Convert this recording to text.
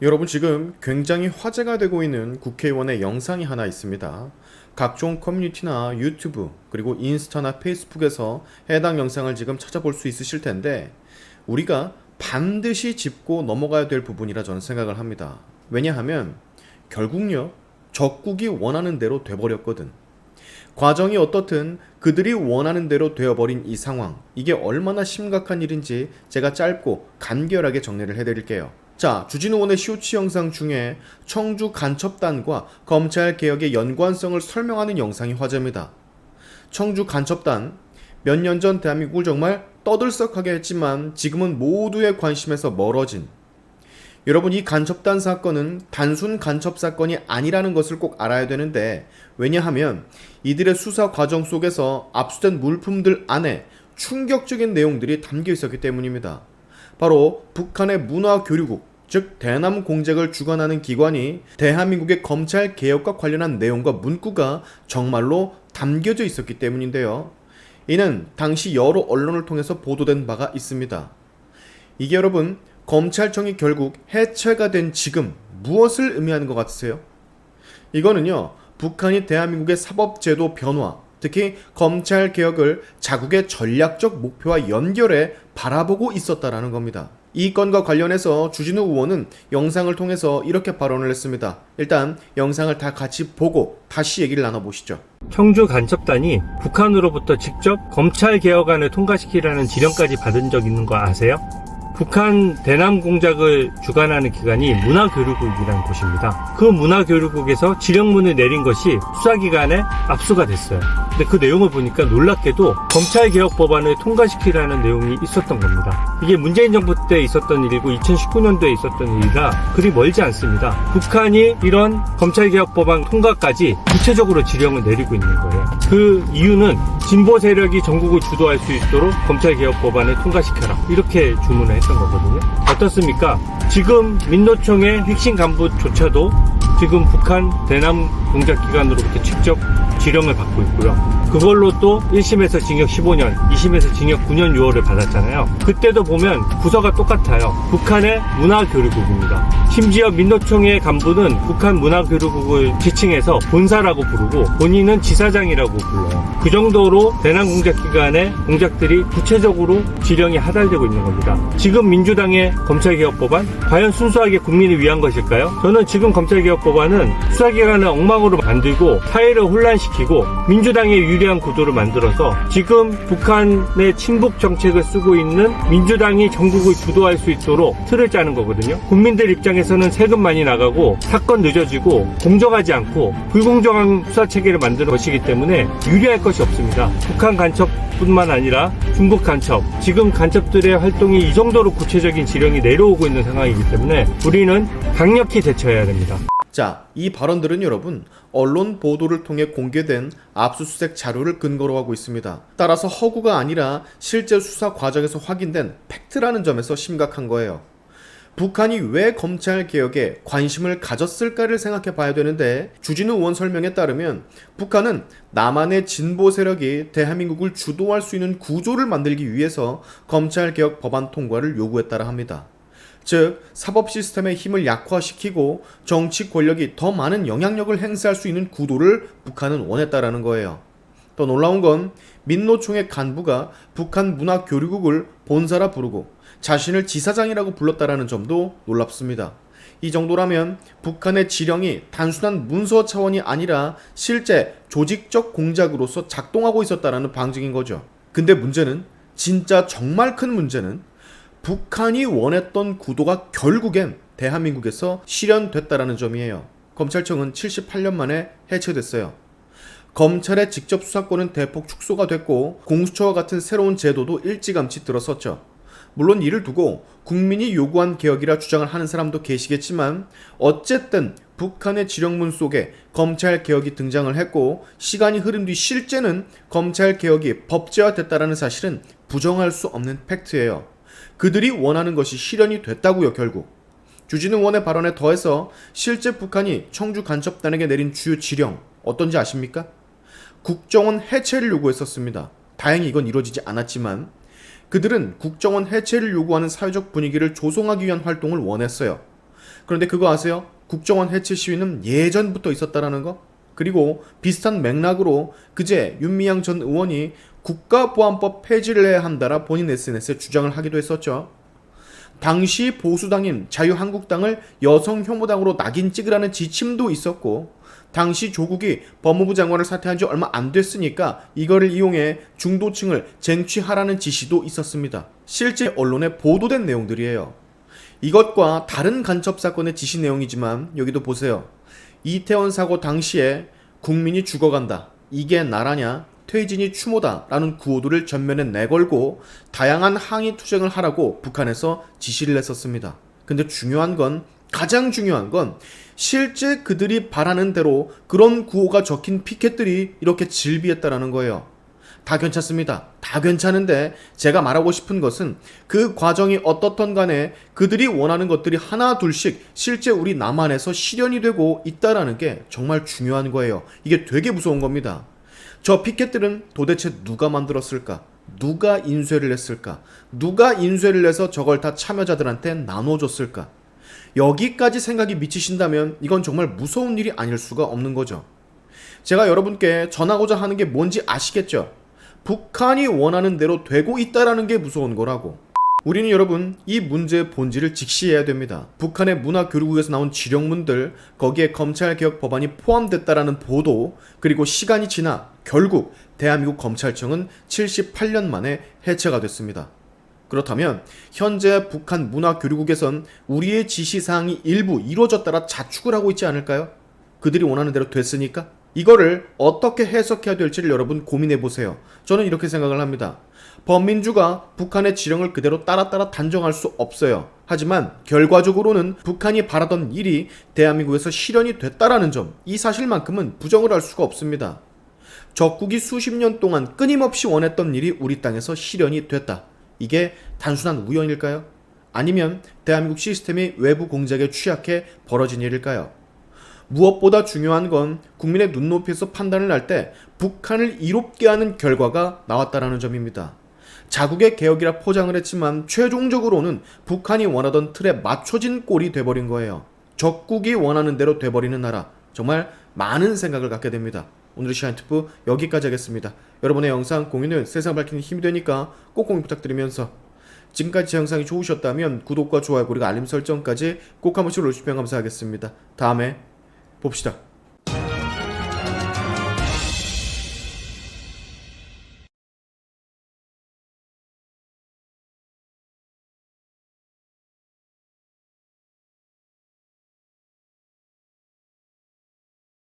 여러분 지금 굉장히 화제가 되고 있는 국회의원의 영상이 하나 있습니다. 각종 커뮤니티나 유튜브 그리고 인스타나 페이스북에서 해당 영상을 지금 찾아볼 수 있으실 텐데 우리가 반드시 짚고 넘어가야 될 부분이라 저는 생각을 합니다. 왜냐하면 결국요 적국이 원하는 대로 돼버렸거든. 과정이 어떻든 그들이 원하는 대로 되어버린 이 상황 이게 얼마나 심각한 일인지 제가 짧고 간결하게 정리를 해드릴게요. 자, 주진우 원의 쇼츠 영상 중에 청주 간첩단과 검찰 개혁의 연관성을 설명하는 영상이 화제입니다. 청주 간첩단 몇 년 전 대한민국을 정말 떠들썩하게 했지만 지금은 모두의 관심에서 멀어진 여러분 이 간첩단 사건은 단순 간첩 사건이 아니라는 것을 꼭 알아야 되는데 왜냐하면 이들의 수사 과정 속에서 압수된 물품들 안에 충격적인 내용들이 담겨 있었기 때문입니다. 바로 북한의 문화교류국, 즉 대남 공작을 주관하는 기관이 대한민국의 검찰 개혁과 관련한 내용과 문구가 정말로 담겨져 있었기 때문인데요. 이는 당시 여러 언론을 통해서 보도된 바가 있습니다. 이게 여러분 검찰청이 결국 해체가 된 지금 무엇을 의미하는 것 같으세요? 이거는요 북한이 대한민국의 사법제도 변화 특히 검찰 개혁을 자국의 전략적 목표와 연결해 바라보고 있었다라는 겁니다. 이 건과 관련해서 주진우 의원은 영상을 통해서 이렇게 발언을 했습니다. 일단 영상을 다 같이 보고 다시 얘기를 나눠보시죠. 청주 간첩단이 북한으로부터 직접 검찰 개혁안을 통과시키라는 지령까지 받은 적 있는 거 아세요? 북한 대남 공작을 주관하는 기관이 문화교류국이라는 곳입니다. 그 문화교류국에서 지령문을 내린 것이 수사기관에 압수가 됐어요. 근데 그 내용을 보니까 놀랍게도 검찰개혁 법안을 통과시키라는 내용이 있었던 겁니다. 이게 문재인 정부 때 있었던 일이고 2019년도에 있었던 일이라 그리 멀지 않습니다. 북한이 이런 검찰개혁 법안 통과까지 구체적으로 지령을 내리고 있는 거예요. 그 이유는 진보 세력이 전국을 주도할 수 있도록 검찰개혁 법안을 통과시켜라. 이렇게 주문을 했던 거거든요. 어떻습니까? 지금 민노총의 핵심 간부조차도 지금 북한 대남 공작 기관으로부터 직접 지령을 받고 있고요. 그걸로 또 1심에서 징역 15년, 2심에서 징역 9년 6월을 받았잖아요. 그때도 보면 부서가 똑같아요. 북한의 문화교류국입니다. 심지어 민노총의 간부는 북한 문화교류국을 지칭해서 본사라고 부르고 본인은 지사장이라고 불러요. 그 정도로 대남 공작기관의 공작들이 구체적으로 지령이 하달되고 있는 겁니다. 지금 민주당의 검찰개혁 법안 과연 순수하게 국민을 위한 것일까요? 저는 지금 검찰개혁 법안은 수사기관을 엉망으로 만들고 사회를 혼란 시키고 민주당에 유리한 구도를 만들어서 지금 북한의 친북 정책을 쓰고 있는 민주당이 전국을 주도할 수 있도록 틀을 짜는 거거든요. 국민들 입장에서는 세금 많이 나가고 사건 늦어지고 공정하지 않고 불공정한 수사 체계를 만드는 것이기 때문에 유리할 것이 없습니다. 북한 간첩뿐만 아니라 중국 간첩, 지금 간첩들의 활동이 이 정도로 구체적인 지령이 내려오고 있는 상황이기 때문에 우리는 강력히 대처해야 됩니다. 자, 이 발언들은 여러분 언론 보도를 통해 공개된 압수수색 자료를 근거로 하고 있습니다. 따라서 허구가 아니라 실제 수사 과정에서 확인된 팩트라는 점에서 심각한 거예요. 북한이 왜 검찰 개혁에 관심을 가졌을까를 생각해 봐야 되는데 주진우 의원 설명에 따르면 북한은 남한의 진보 세력이 대한민국을 주도할 수 있는 구조를 만들기 위해서 검찰 개혁 법안 통과를 요구했다라 합니다. 즉 사법 시스템의 힘을 약화시키고 정치 권력이 더 많은 영향력을 행사할 수 있는 구도를 북한은 원했다라는 거예요. 더 놀라운 건 민노총의 간부가 북한 문화교류국을 본사라 부르고 자신을 지사장이라고 불렀다라는 점도 놀랍습니다. 이 정도라면 북한의 지령이 단순한 문서 차원이 아니라 실제 조직적 공작으로서 작동하고 있었다라는 방증인 거죠. 근데 문제는 진짜 정말 큰 문제는 북한이 원했던 구도가 결국엔 대한민국에서 실현됐다라는 점이에요. 검찰청은 78년 만에 해체됐어요. 검찰의 직접 수사권은 대폭 축소가 됐고 공수처와 같은 새로운 제도도 일찌감치 들어섰죠. 물론 이를 두고 국민이 요구한 개혁이라 주장을 하는 사람도 계시겠지만 어쨌든 북한의 지령문 속에 검찰 개혁이 등장을 했고 시간이 흐른 뒤 실제는 검찰 개혁이 법제화됐다라는 사실은 부정할 수 없는 팩트예요. 그들이 원하는 것이 실현이 됐다고요, 결국. 주진우 의원의 발언에 더해서 실제 북한이 청주 간첩단에게 내린 주요 지령 어떤지 아십니까? 국정원 해체를 요구했었습니다. 다행히 이건 이루어지지 않았지만 그들은 국정원 해체를 요구하는 사회적 분위기를 조성하기 위한 활동을 원했어요. 그런데 그거 아세요? 국정원 해체 시위는 예전부터 있었다라는 거? 그리고 비슷한 맥락으로 그제 윤미향 전 의원이 국가보안법 폐지를 해야 한다라 본인 SNS에 주장을 하기도 했었죠. 당시 보수당인 자유한국당을 여성 혐오당으로 낙인 찍으라는 지침도 있었고 당시 조국이 법무부 장관을 사퇴한 지 얼마 안 됐으니까 이거를 이용해 중도층을 쟁취하라는 지시도 있었습니다. 실제 언론에 보도된 내용들이에요. 이것과 다른 간첩 사건의 지시 내용이지만 여기도 보세요. 이태원 사고 당시에 국민이 죽어간다. 이게 나라냐? 퇴진이 추모다. 라는 구호도를 전면에 내걸고 다양한 항의 투쟁을 하라고 북한에서 지시를 했었습니다. 근데 중요한 건 가장 중요한 건 실제 그들이 바라는 대로 그런 구호가 적힌 피켓들이 이렇게 질비했다라는 거예요. 다 괜찮습니다. 다 괜찮은데 제가 말하고 싶은 것은 그 과정이 어떻던 간에 그들이 원하는 것들이 하나 둘씩 실제 우리 남한에서 실현이 되고 있다라는 게 정말 중요한 거예요. 이게 되게 무서운 겁니다. 저 피켓들은 도대체 누가 만들었을까? 누가 인쇄를 했을까? 누가 인쇄를 해서 저걸 다 참여자들한테 나눠줬을까? 여기까지 생각이 미치신다면 이건 정말 무서운 일이 아닐 수가 없는 거죠. 제가 여러분께 전하고자 하는 게 뭔지 아시겠죠? 북한이 원하는 대로 되고 있다라는 게 무서운 거라고. 우리는 여러분 이 문제의 본질을 직시해야 됩니다. 북한의 문화교류국에서 나온 지령문들 거기에 검찰개혁 법안이 포함됐다라는 보도 그리고 시간이 지나 결국 대한민국 검찰청은 78년 만에 해체가 됐습니다. 그렇다면 현재 북한 문화교류국에선 우리의 지시사항이 일부 이루어졌다라 자축을 하고 있지 않을까요? 그들이 원하는 대로 됐으니까? 이거를 어떻게 해석해야 될지를 여러분 고민해 보세요. 저는 이렇게 생각을 합니다. 범민주가 북한의 지령을 그대로 따라 따라 단정할 수 없어요. 하지만 결과적으로는 북한이 바라던 일이 대한민국에서 실현이 됐다라는 점, 이 사실만큼은 부정을 할 수가 없습니다. 적국이 수십 년 동안 끊임없이 원했던 일이 우리 땅에서 실현이 됐다. 이게 단순한 우연일까요? 아니면 대한민국 시스템이 외부 공작에 취약해 벌어진 일일까요? 무엇보다 중요한 건 국민의 눈높이에서 판단을 할 때 북한을 이롭게 하는 결과가 나왔다라는 점입니다. 자국의 개혁이라 포장을 했지만 최종적으로는 북한이 원하던 틀에 맞춰진 꼴이 돼버린 거예요. 적국이 원하는 대로 돼버리는 나라. 정말 많은 생각을 갖게 됩니다. 오늘 시간트프 여기까지 하겠습니다. 여러분의 영상 공유는 세상 밝히는 힘이 되니까 꼭 공유 부탁드리면서 지금까지 제 영상이 좋으셨다면 구독과 좋아요 그리고 알림 설정까지 꼭 한 번씩 눌러주시면 감사하겠습니다. 다음에 봅시다.